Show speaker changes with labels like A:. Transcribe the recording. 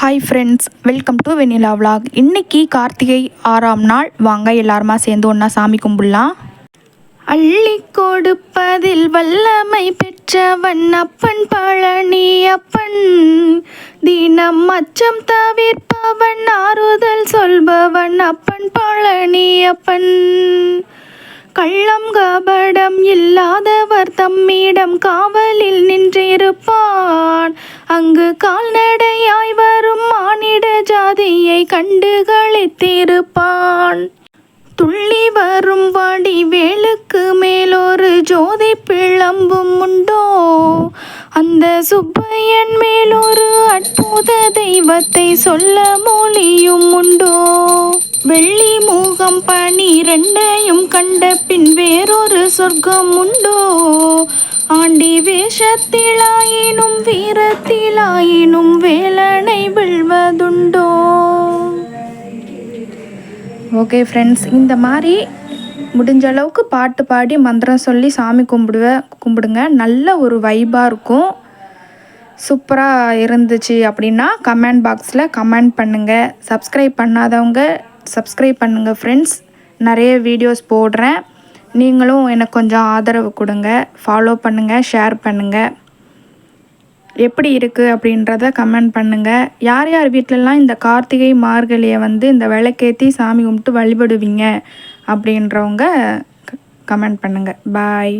A: Hi friends welcome to vanilla vlog இன்னைக்கு கார்த்திகை ஆறாம் நாள். வாங்க எல்லாருமா சேர்ந்து ஒன்றா சாமி கும்பிடலாம். அள்ளி கொடுப்பதில் வல்லமை பெற்றவன் அப்பன் பழனி அப்பன். தினம் அச்சம் தவிர்ப்பவன் ஆறுதல் சொல்பவன் அப்பன் பழனி அப்பன். கள்ளம் கபடம் இல்லாதவர் தம்மிடம் காவலில் நின்றிருப்பான். அங்கு கால்நடை வரும் ஜாதியை கண்டு களித்திருப்பான். துள்ளி வரும் வாடி வேலுக்கு மேலொரு ஜோதி பிளம்பும் உண்டோ? அந்த சுப்பையன் மேலொரு அற்புத தெய்வத்தை சொல்ல மொழியும் உண்டோ? வெள்ளி மூகம் பனிரெண்டையும் கண்ட பின் வேறொரு சொர்க்கம் உண்டோ? ஆண்டி வேஷத்திலாயினும் வீரத்திலாயினும் வே ஓகே ஃப்ரெண்ட்ஸ் இந்த மாதிரி முடிஞ்ச அளவுக்கு பாட்டு பாடி மந்திரம் சொல்லி சாமி கும்பிடுவேன் கும்பிடுங்க. நல்ல ஒரு வைபாக இருக்கும். சூப்பராக இருந்துச்சு அப்படின்னா கமெண்ட் பாக்ஸில் கமெண்ட் பண்ணுங்கள் சப்ஸ்கிரைப் பண்ணாதவங்க சப்ஸ்கிரைப் பண்ணுங்கள் ஃப்ரெண்ட்ஸ் நிறைய வீடியோஸ் போடுறேன். நீங்களும் எனக்கு கொஞ்சம் ஆதரவு கொடுங்க. ஃபாலோ பண்ணுங்கள் ஷேர் பண்ணுங்கள் எப்படி இருக்குது அப்படின்றத கமெண்ட் பண்ணுங்கள் யார் யார் வீட்டிலலாம் இந்த கார்த்திகை மார்கழியை வந்து இந்த விளக்கேற்றி சாமி கும்பிட்டு வழிபடுவீங்க அப்படின்றவங்க கமெண்ட் பண்ணுங்கள் பாய்